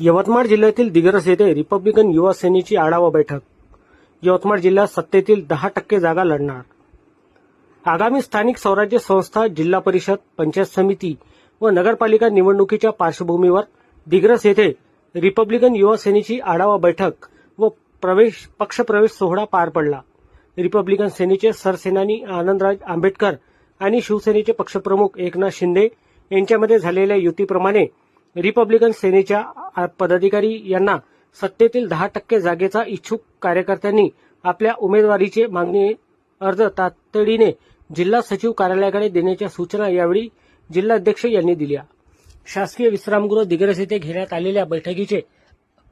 यवतमाळ जिल्ह्यातील दिग्रस येथे रिपब्लिकन युवा सेनेची आढावा बैठक. यवतमाळ जिल्ह्यात सत्तेतील दहा टक्के जागा लढणार. आगामी स्थानिक स्वराज्य संस्था जिल्हा परिषद पंचायत समिती व नगरपालिका निवडणुकीच्या पार्श्वभूमीवर दिग्रस येथे रिपब्लिकन युवा सेनेची आढावा बैठक व प्रवेश पक्षप्रवेश सोहळा पार पडला. रिपब्लिकन सेनेचे सरसेनानी आनंदराज आंबेडकर आणि शिवसेनेचे पक्षप्रमुख एकनाथ शिंदे यांच्यामध्ये झालेल्या युतीप्रमाणे रिपब्लिकन सेनेच्या पदाधिकारी यांना सत्तेतील दहा टक्के जागेचा इच्छुक कार्यकर्त्यांनी आपल्या उमेदवारीचे मागणी अर्ज तातडीने जिल्हा सचिव कार्यालयाकडे देण्याच्या सूचना यावेळी जिल्हाध्यक्ष यांनी दिल्या. शासकीय विश्रामगृह दिग्रस येथे घेण्यात आलेल्या बैठकीचे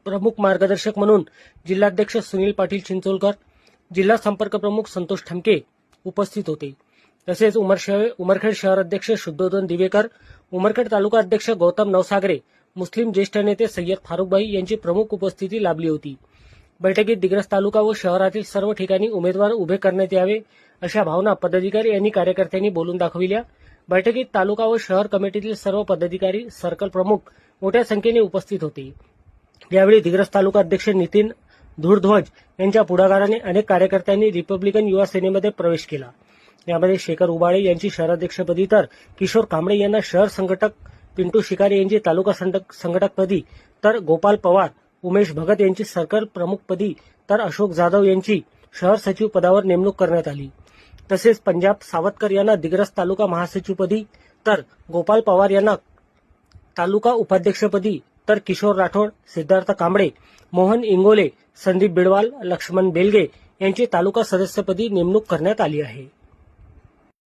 प्रमुख मार्गदर्शक म्हणून जिल्हाध्यक्ष सुनील पाटील चिंचोलकर जिल्हा संपर्क प्रमुख संतोष ठमके उपस्थित होते. तसेच उमर उमरखेड शहर अध्यक्ष शुद्धोधन दिवेकर उमरखेड तालुका अध्यक्ष गौतम नवसागरे मुस्लिम ज्येष्ठ नेते सय्यद फारुकभाई यांची प्रमुख उपस्थिती लाभली होती. बैठकीत दिग्रस तालुका व शहरातील सर्व ठिकाणी उमेदवार उभे करण्यात यावे अशा भावना पदाधिकारी यांनी कार्यकर्त्यांनी बोलून दाखविल्या. बैठकीत तालुका व शहर कमिटीतील सर्व पदाधिकारी सर्कल प्रमुख मोठ्या संख्येने उपस्थित होते. यावेळी दिग्रस तालुका अध्यक्ष नितीन धुरध्वज यांच्या पुढाकाराने अनेक कार्यकर्त्यांनी रिपब्लिकन युवा सेनेमध्ये प्रवेश केला. यामध्ये शेखर उबाळे यांची शहराध्यक्षपदी तर किशोर कांबळे यांना शहर संघटक पिंटू शिकारे यांची तालुका संघटकपदी तर गोपाल पवार उमेश भगत यांची सर्कल प्रमुखपदी तर अशोक जाधव यांची शहर सचिव पदावर नेमणूक करण्यात आली. तसेच पंजाब सावतकर यांना दिग्रस तालुका महासचिवपदी तर गोपाल पवार यांना तालुका उपाध्यक्षपदी तर किशोर राठोड सिद्धार्थ कांबळे मोहन इंगोले संदीप बिडवाल लक्ष्मण बेलगे यांची तालुका सदस्यपदी नेमणूक करण्यात आली आहे.